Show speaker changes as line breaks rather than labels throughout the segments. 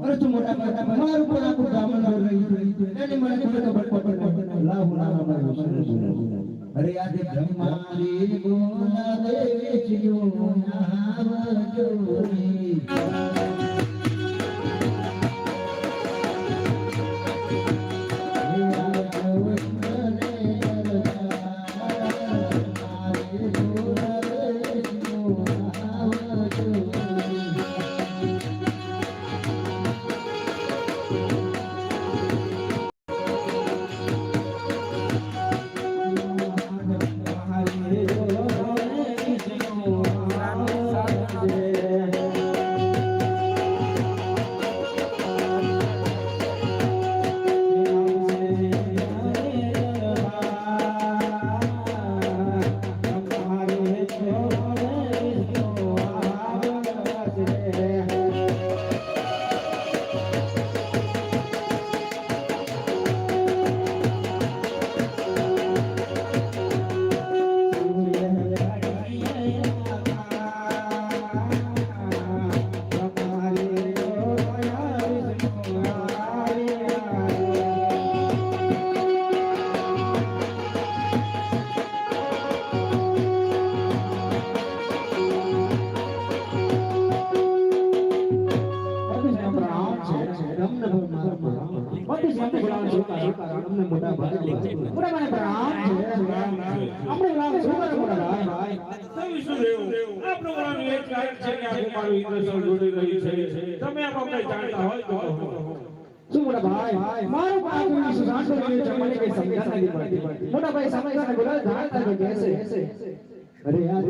અરે
મોટા મોટા મારું પણ આખું અરે આજે બ્રહ્મારી ગોના દેવી ચિયો નામ જોરી
તો વિષ્ણુદેવ આપને એક કારણ છે કે આપણે મારું ઇન્દ્રસન જોડી રહ્યું છે. તમે આમાં કઈ જાણતા હોય તો
શું મોટા ભાઈ? મારું કઈ સમજણ નથી પડતી. મોટા ભાઈ જાણતા તો કહેશે
અરે યાર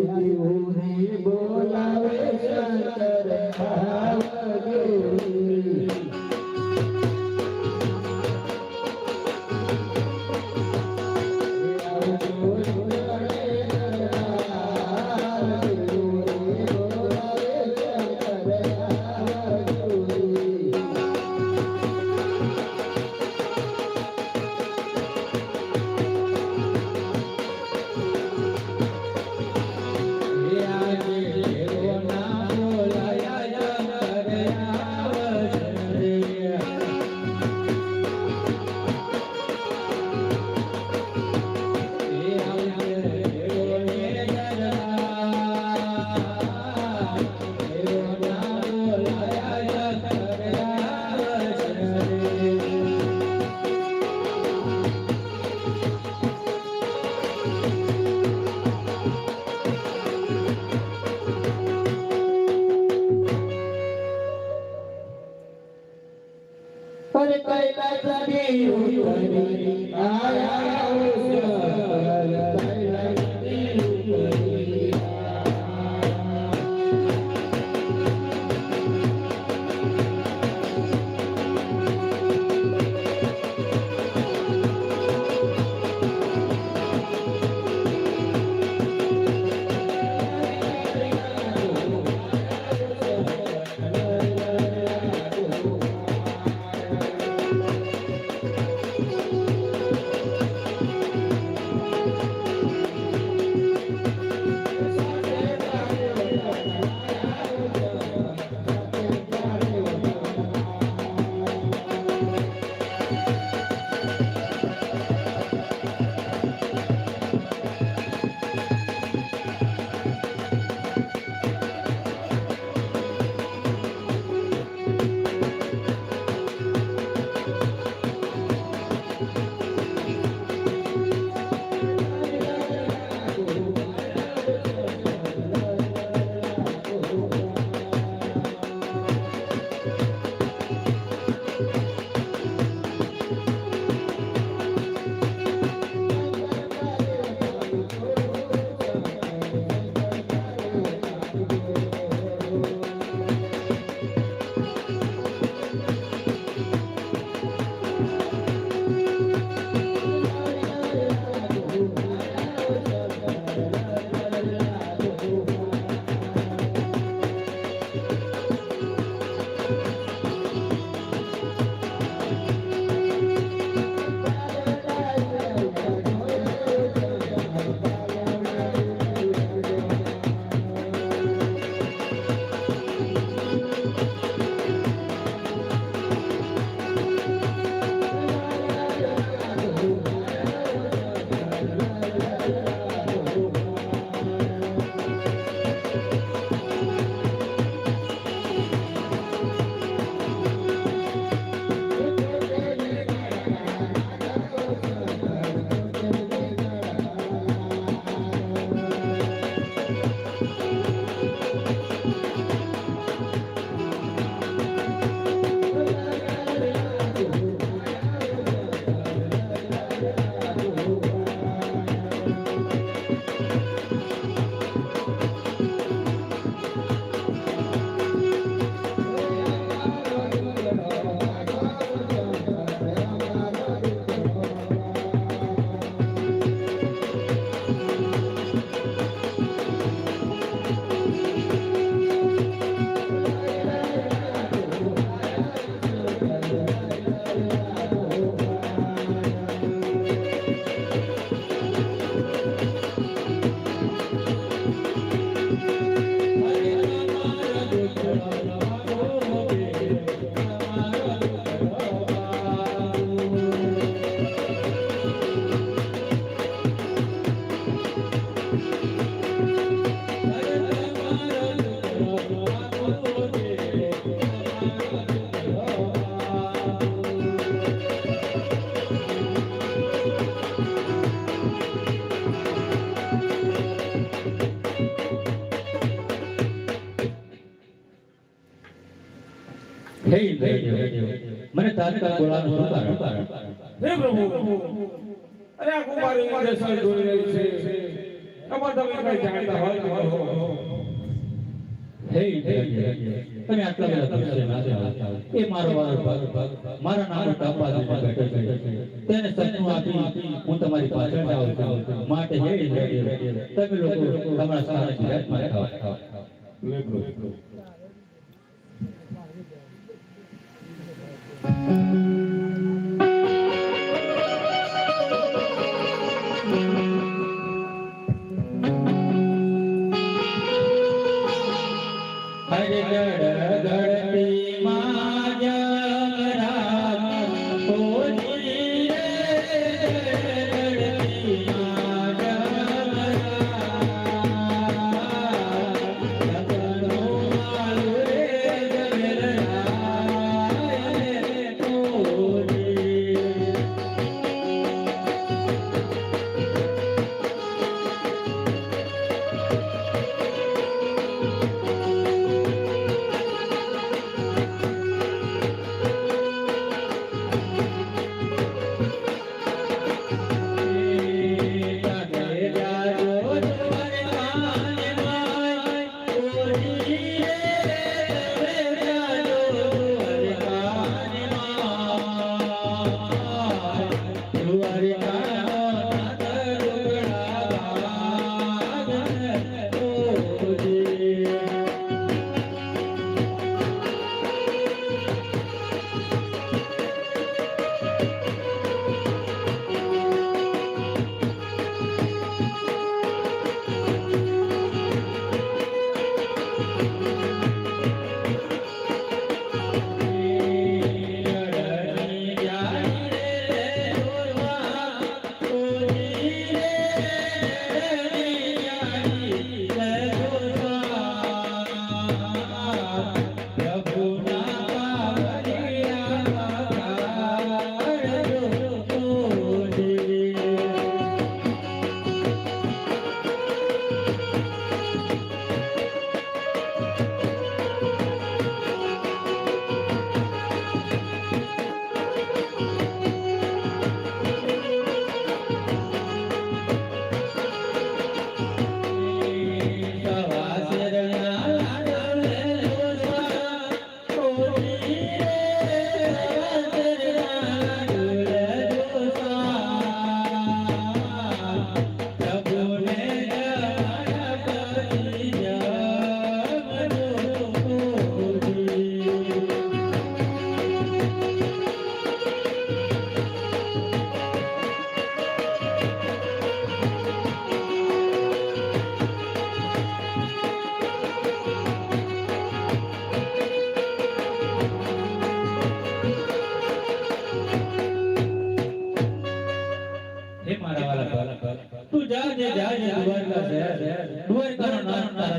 બોલાવે શંકર त्याचा देव आया. હે મને તાત્કાલિક બોલાવવાનું શું કારણ
હે પ્રભુ. અરે આ કુમારી સર દોરી રહી છે. તમાર તમે કઈ જાણતા હોય તો.
હે. તમે આટલા બધા દિવસે ના જાઓ એ મારો વારો મારા નામ ટપાજીમાં ઘટે છે. તેને સત્યનું આપી હું તમારી પાછળ જાઉં છું. માટે હે તમે લોકો તમારા સારા ગુજરાતમાં થાઓ.
લે પ્રભુ.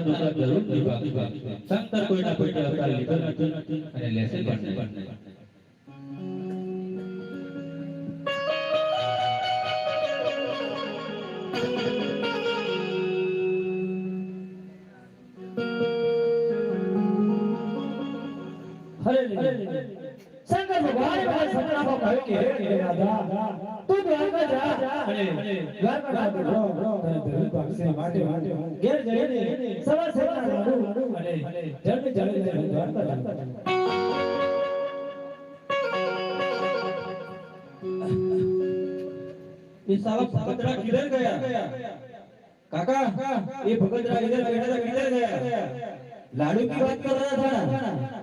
નામ તારા દુર્ગા જરૂર દીપા શંકર કોઈના કોઈ અવતાર લીધો નથી અને લેશે પણ નહીં
હરે શંકર ભગવાને ભાઈ સપનામાં કહ્યું કે હે રાધા તું દ્વારકા જા. અને દ્વારકા જા. તને ધરી ભાગશે માટે માટે ઘેર જઈને સવાર સવાર લાડુ અને જલ્દી જલ્દી દ્વારકા જા.
એ સાવક સાવતરા કિધર ગયા. કાકા એ ભગતરા કિધર ગયા કિધર ગયા. લાડુ કી વાત કર રહ્યા હતા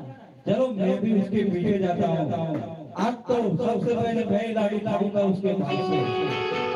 चलो मैं भी उसके पीछे जाता हूँ आज तो सबसे पहले मैं ही लाडू खाऊंगा उसके भाई से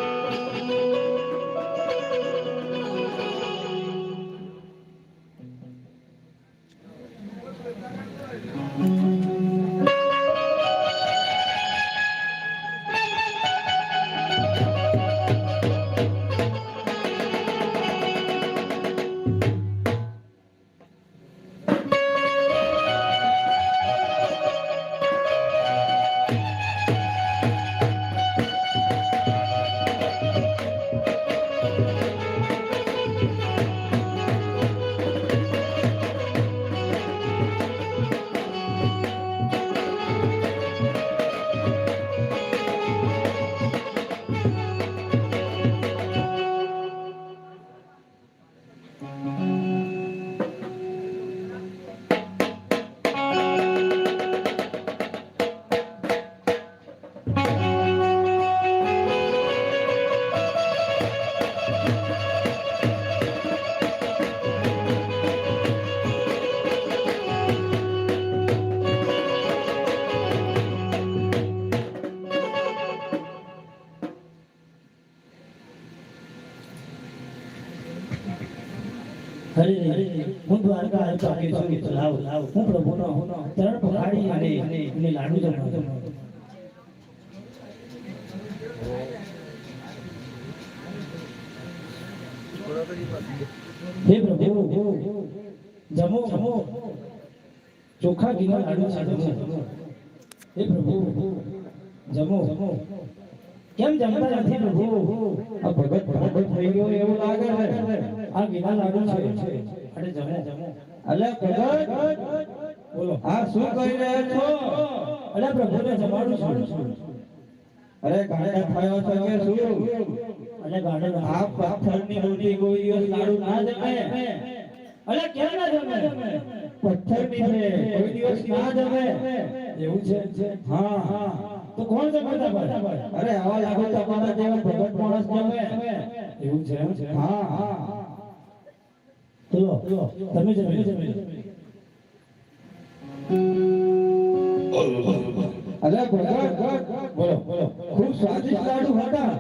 હરે હું દ્વારકા આવ્યો તો કે છું લાવ. લાવ હું પ્રભુનો ચરણ પખાડી અને એને લાડુ જમાડું. હે પ્રભુ, જમો. જમો ચોખા ઘીના લાડુ છે જમો. હે પ્રભુ જમો જમો. કેમ જમતા નથી પ્રભુ?
આ ભગત ભગત થઈ ગયો એવું લાગે છે.
આ વિના લાગુ છે. અરે જમે જમે.
અલે ભગત,
બોલો.
આ શું કરી રહ્યા છો?
અરે પ્રભુને જમાડું છું.
અરે ગાંડા થયો છો કે શું?
અરે ગાડે
આ પથ્થરની રોટી દિવસ લાડુ ના જમે.
અરે કેમ ના જમે?
પથ્થરની છે. કોઈ દિવસ ના જમે.
એવું છે?
હા હા.
તો કોણ છે જમાડતા ભાઈ
અરે આવા લાગુ તમારા જેવા ભગત માણસ જમે
એવું છે
હા હા.
ચલો તમે જમે જમે
અરે ભગત બોલો બોલો. ખૂબ સ્વાદિષ્ટ લાડુ હતા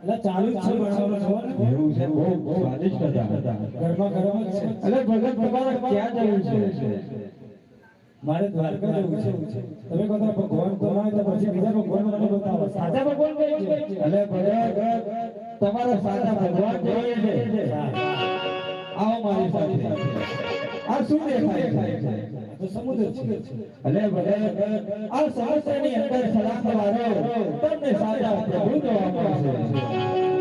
એટલે ચાલુ જ છે બનાવવાનું
એવું છે બહુ બહુ સ્વાદિષ્ટ હતા
ઘરમાં ગરમ જ છે.
અરે ભગત તમારે ક્યાં જવું છે?
મારે દ્વારકા જવું છે. તમે કહો ભગવાન કોણ તો પછી બીજા ભગવાન મને બતાવો. સાચા ભગવાન કઈ છે?
એટલે ભલે તમારા સાચા ભગવાન જોઈએ છે. આવો મારી સાથે. આ શું દેખાય છે?
સમુદ્ર છે.
અરે ભગત આ સમસ્યાની અંદર સલાહ વાળો તમને સાચા પ્રભુ જોવા મળશે.